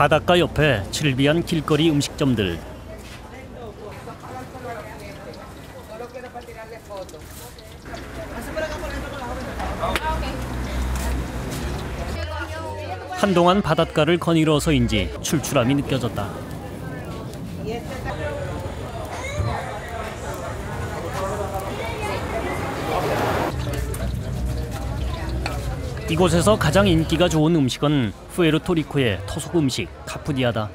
바닷가 옆에 즐비한 길거리 음식점들. 한동안 바닷가를 거닐어서인지 출출함이 느껴졌다. 이곳에서 가장 인기가 좋은 음식은 푸에르토리코의 토속 음식 카푸디아다.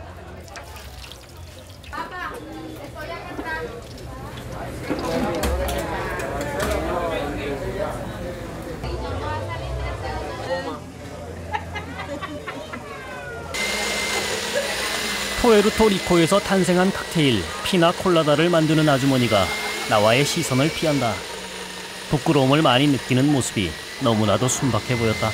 푸에르토리코에서 탄생한 칵테일 피나 콜라다를 만드는 아주머니가 나와의 시선을 피한다. 부끄러움을 많이 느끼는 모습이 너무나도 순박해 보였다.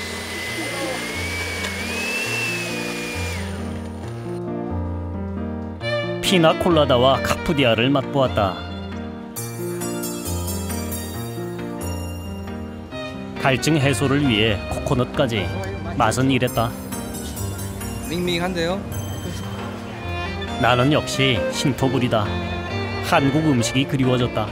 피나콜라다와 카푸디아를 맛보았다. 갈증 해소를 위해 코코넛까지 맛은 이랬다. 밍밍한데요? 나는 역시 신토불이다. 한국 음식이 그리워졌다.